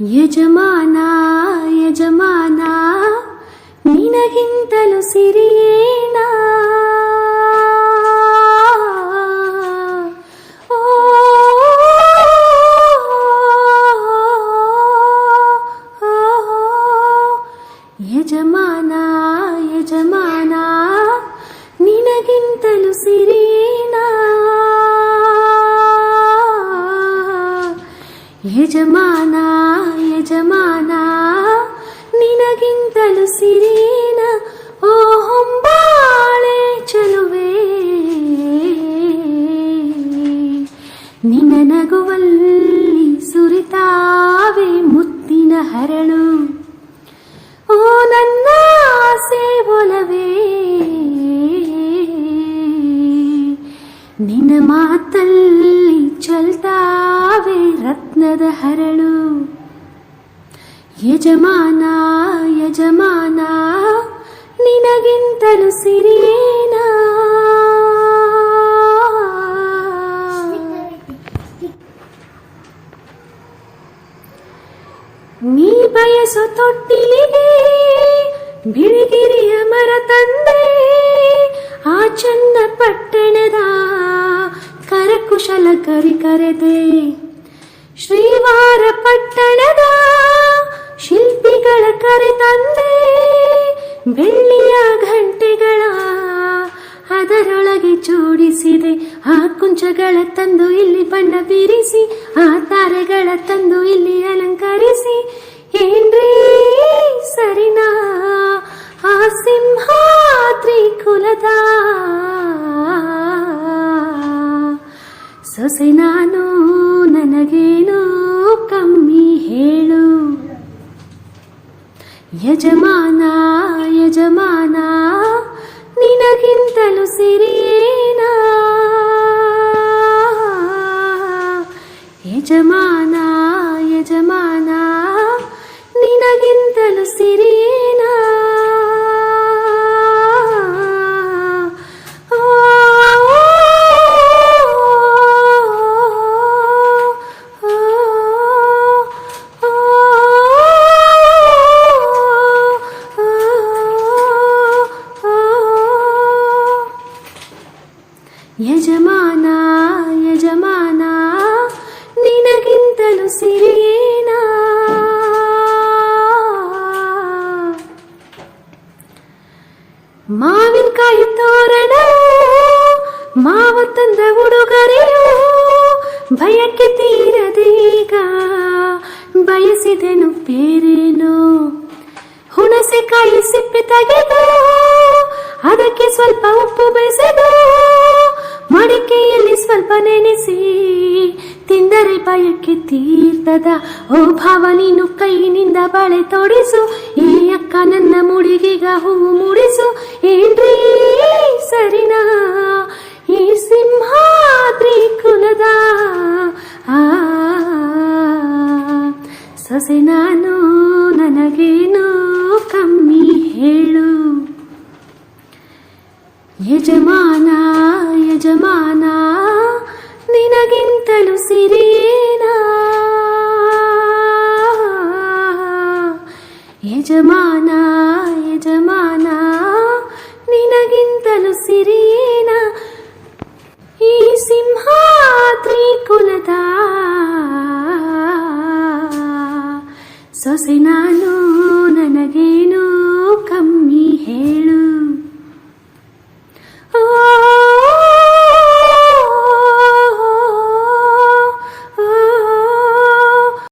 ಯಜಮಾನ ಯಜಮಾನ ನಿನಗಿಂತಲೂ ಸಿರಿಯೇನ ಓ, ಮಾತಲ್ಲಿ ಚಲ್ತಾವೆ ರತ್ನದ ಹರಳು. ಯಜಮಾನ ಯಜಮಾನ, ನಿನಗಿಂತಲೂ ಸಿರಿಯೇನ? ನೀ ಬಯಸು ತೊಟ್ಟಿಲಿಗೆ, ಬಿಳಿಗಿರಿಯ ಮರ ತಂದೆ, ಆ ಚನ್ನ ಪಟ್ಟಣದ ಕರಕುಶಲ ಕರಿ ಕರೆದೆ. ಶ್ರೀವಾರ ಪಟ್ಟಣದ ಶಿಲ್ಪಿಗಳ ಕರೆ ತಂದೆ. ಬೆಳ್ಳಿಯ ಗಂಟೆಗಳ ಅದರೊಳಗೆ ಜೋಡಿಸಿದೆ. ಆ ಕುಂಚಗಳ ತಂದು ಇಲ್ಲಿ ಬಣ್ಣ ಬೀರಿಸಿ, ಆ ತಾರೆಗಳ ತಂದು ಇಲ್ಲಿ ಅಲಂಕರಿಸಿ. ಯಜಮಾನ ಯಜಮಾನ ನಿನಗಿಂತಲೂ ಸಿರಿಯೇನ ಯಜಮಾನ ಯಜಮಾನ ನಿನಗಿಂತಲೂ ಸಿರಿಯೇನ ಯಜಮಾನ ಯಜಮಾನ, ನಿನಗಿಂತಲೂ ಸಿರಿಯೇನ? ಮಾವಿನಕಾಯಿ ತೋರಣ ಮಾವ ತಂದ ಉಡುಗೊರೆಯು, ಭಯಕ್ಕೆ ತೀರದೀಗ ಬಯಸಿದೆನು ಬೇರೇನು? ಹುಣಸೆಕಾಯಿ ಸಿಪ್ಪೆ ತೆಗೆದು, ಅದಕ್ಕೆ ಸ್ವಲ್ಪ ಉಪ್ಪು ಬೆಸೆದು ಮಡಿಕೆಯಲ್ಲಿ ಸ್ವಲ್ಪ ನೆನೆಸಿ, ತಿಂದರೆ ಬಯಕೆ ತೀರ್ತದ. ಓ ಭಾವ, ನೀನು ಕೈನಿಂದ ಬಳೆ ತೊಡಿಸು, ಈ ಅಕ್ಕ ನನ್ನ ಮುಡಿಗೆಗ ಹೂವು ಮೂಡಿಸು. ಏನ್ರೀ ಸರಿನಾ, ಈ ಸಿಂಹಾದ್ರಿ ಕುಲದ, ಆ, ಸೊಸೆ ನಾನು, ನನಗೇನು ಕಮ್ಮಿ ಹೇಳು. ಯಜಮಾನ ಯಜಮಾನ ನಿನಗಿಂತಲೂ ಸಿರಿಯೇನ ಯಜಮಾನ ಯಜಮಾನ ನಿನಗಿಂತಲೂ ಸಿರಿಯೇನ ಈ ಸಿಂಹಾದ್ರಿ ಕುಲದ ಸೊಸೆ ನಾನು